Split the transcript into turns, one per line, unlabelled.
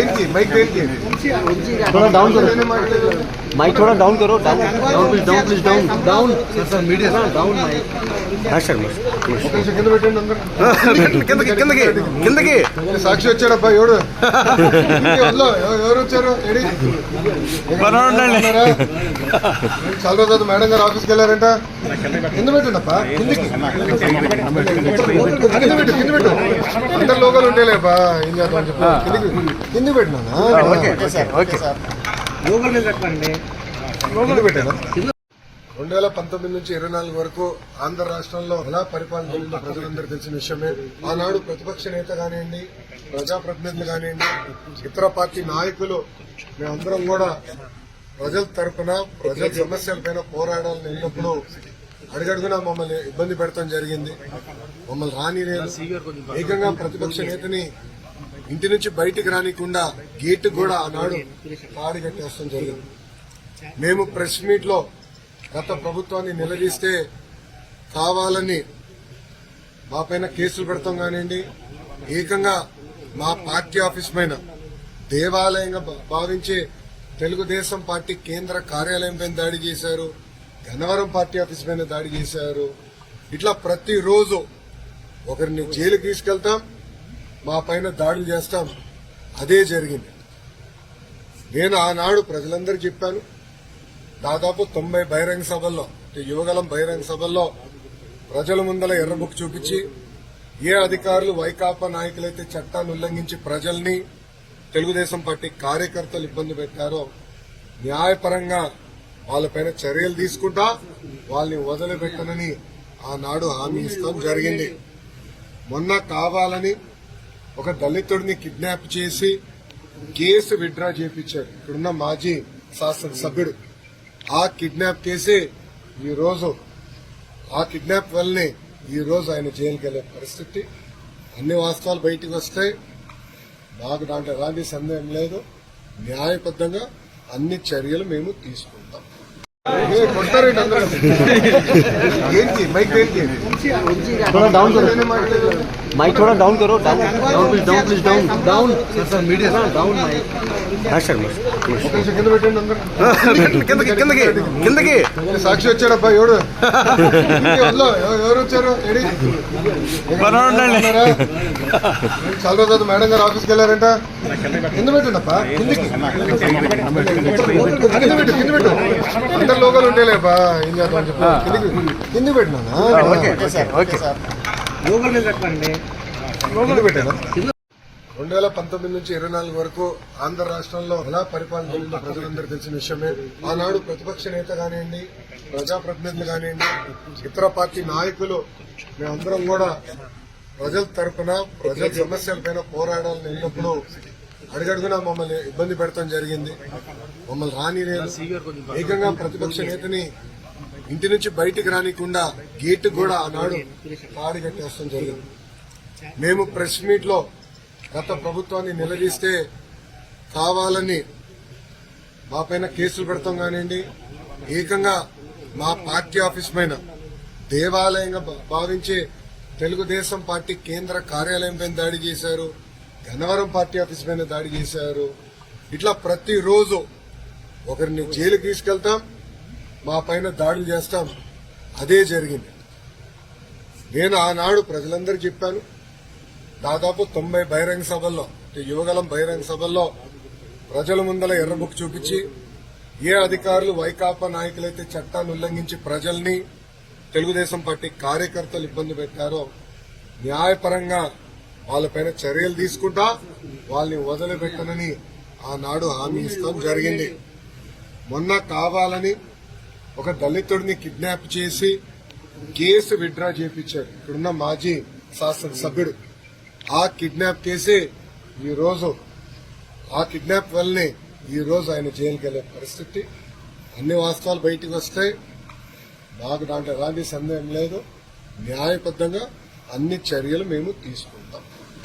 ఏంటి? మైక్ ఏంటి?
Down mic थोड़ा डाउन करो down down please down please down down
sir media
down mic हाँ सर
ఒక నిమిషం కింద పెట్టండి అందరూ
కిందకి కిందకి కిందకి
సాక్షి వచ్చాడబ్బా ఎవడు ఇంకే వదిలో, ఎవ- ఎవరు వచ్చారు ఏడి?
మనం ఉండండి.
ఉన్నారా? చాలా రోజు అవుతుంది, మేడం గారు ఆఫీస్కి వెళ్ళారంట కింద పెట్టండి అప్ప కిందకి కింద పెట్టు కింద పెట్టు అందరు లోకల్ ఉండేలేపా ఏం చేద్దాం చెప్పు కిందకి కింద పెట్టినా
ఓకే ఓకే
కింద పెట్టాను రెండు వేల పంతొమ్మిది నుంచి ఇరవై నాలుగు వరకు ఆంధ్ర రాష్ట్రంలో ఎలా పరిపాలన జరిగిందో ప్రజలందరూ తెలిసిన విషయమే. ఆనాడు ప్రతిపక్ష నేత కానివ్వండి ప్రజాప్రతినిధులు కానివ్వండి ఇతర పార్టీ నాయకులు మేమందరం కూడా ప్రజల తరపున ప్రజల సమస్యలపైన పోరాడాలని వెళ్ళినప్పుడు అడుగడుగునా మమ్మల్ని ఇబ్బంది పెడతాం జరిగింది. మమ్మల్ని రానిలేదు. ఏకంగా ప్రతిపక్ష నేతని ఇంటి నుంచి బయటికి రానికుండా గేట్ కూడా ఆనాడు పాడి కట్టేస్తాం జరిగింది. మేము ప్రెస్ మీట్లో గత ప్రభుత్వాన్ని నిలదీస్తే కావాలని మా పైన కేసులు పెడతాం కానివ్వండి ఏకంగా మా పార్టీ ఆఫీస్ పైన దేవాలయంగా భావించే తెలుగుదేశం పార్టీ కేంద్ర కార్యాలయం పైన దాడి చేశారు గన్నవరం పార్టీ ఆఫీస్ పైన దాడి చేశారు. ఇట్లా ప్రతిరోజు ఒకరిని జైలుకి తీసుకెళ్తాం మా పైన దాడులు చేస్తాం. అదే జరిగింది. నేను ఆనాడు ప్రజలందరూ చెప్పాను. దాదాపు తొంభై బహిరంగ సభల్లో అంటే యువగలం బహిరంగ సభల్లో ప్రజల ముందల ఎర్రబుక్ చూపించి ఏ అధికారులు వైకాపా నాయకులైతే చట్టాన్ని ఉల్లంఘించి ప్రజల్ని తెలుగుదేశం పార్టీ కార్యకర్తలు ఇబ్బంది పెట్టారో న్యాయపరంగా వాళ్ళపైన చర్యలు తీసుకుంటా వాళ్ళని వదిలిపెట్టనని ఆనాడు హామీ ఇస్తాం జరిగింది. మొన్న కావాలని ఒక దళితుడిని కిడ్నాప్ చేసి కేసు విత్డ్రా చేపించారు ఇక్కడున్న మాజీ శాసనసభ్యుడు. ఆ కిడ్నాప్ కేసే ఈ రోజు ఆ కిడ్నాప్ వల్లనే ఈ రోజు ఆయన జైలుకి వెళ్ళే పరిస్థితి. అన్ని వాస్తవాలు బయటికి వస్తాయి. మాకు దాంట్లో ఎలాంటి సందేహం లేదు. న్యాయబద్ధంగా అన్ని చర్యలు మేము తీసుకుంటాం? ఏంటి మైక్ ఏంటి?
थोड़ा डाउन करो
నేనే మాట్లాడలేదు.
माइक थोड़ा डाउन करो down down please down please down down
media
down mic हाँ सर
ఒక నిమిషం కింద పెట్టండి అందరూ
కిందకి కిందకి కిందకి
సాక్షి వచ్చాడబ్బా ఎవడు ఇంకే వదిలో, ఎవ- ఎవరు వచ్చారు ఏడి?
మనం ఉండండి.
ఉన్నారా? చాలా రోజు అవుతుంది, మేడం గారు ఆఫీస్కి వెళ్ళారంట కింద పెట్టండి అప్ప కిందకి కింద పెట్టు కింద పెట్టు అందరు లోకల్ ఉండేలేపా ఏం చేద్దాం చెప్పు కిందకి కింద పెట్టినా
ఓకే ఓకే
కింద పెట్టాను రెండు వేల పంతొమ్మిది నుంచి ఇరవై నాలుగు వరకు ఆంధ్ర రాష్ట్రంలో ఎలా పరిపాలన జరిగిందో ప్రజలందరూ తెలిసిన విషయమే. ఆనాడు ప్రతిపక్ష నేత కానివ్వండి ప్రజాప్రతినిధులు కానివ్వండి ఇతర పార్టీ నాయకులు మేమందరం కూడా ప్రజల తరపున ప్రజల సమస్యలపైన పోరాడాలని వెళ్ళినప్పుడు అడుగడుగునా మమ్మల్ని ఇబ్బంది పెడతాం జరిగింది. మమ్మల్ని రానిలేదు. ఏకంగా ప్రతిపక్ష నేతని ఇంటి నుంచి బయటికి రానికుండా గేట్ కూడా ఆనాడు పాడి కట్టేస్తాం జరిగింది. మేము ప్రెస్ మీట్లో గత ప్రభుత్వాన్ని నిలదీస్తే కావాలని మా పైన కేసులు పెడతాం కానివ్వండి ఏకంగా మా పార్టీ ఆఫీస్ పైన దేవాలయంగా భావించే తెలుగుదేశం పార్టీ కేంద్ర కార్యాలయం పైన దాడి చేశారు గన్నవరం పార్టీ ఆఫీస్ పైన దాడి చేశారు. ఇట్లా ప్రతిరోజు ఒకరిని జైలుకి తీసుకెళ్తాం మా పైన దాడులు చేస్తాం. అదే జరిగింది. నేను ఆనాడు ప్రజలందరూ చెప్పాను. దాదాపు తొంభై బహిరంగ సభల్లో అంటే యువగలం బహిరంగ సభల్లో ప్రజల ముందల ఎర్రబుక్ చూపించి ఏ అధికారులు వైకాపా నాయకులైతే చట్టాన్ని ఉల్లంఘించి ప్రజల్ని తెలుగుదేశం పార్టీ కార్యకర్తలు ఇబ్బంది పెట్టారో న్యాయపరంగా వాళ్ళపైన చర్యలు తీసుకుంటా వాళ్ళని వదిలిపెట్టనని ఆనాడు హామీ ఇస్తాం జరిగింది. మొన్న కావాలని ఒక దళితుడిని కిడ్నాప్ చేసి కేసు విత్డ్రా చేపించారు ఇక్కడున్న మాజీ శాసనసభ్యుడు. ఆ కిడ్నాప్ కేసే ఈ రోజు ఆ కిడ్నాప్ వల్లనే ఈ రోజు ఆయన జైలుకి వెళ్ళే పరిస్థితి. అన్ని వాస్తవాలు బయటికి వస్తాయి. మాకు దాంట్లో ఎలాంటి సందేహం లేదు. న్యాయబద్ధంగా అన్ని చర్యలు మేము తీసుకుంటాం.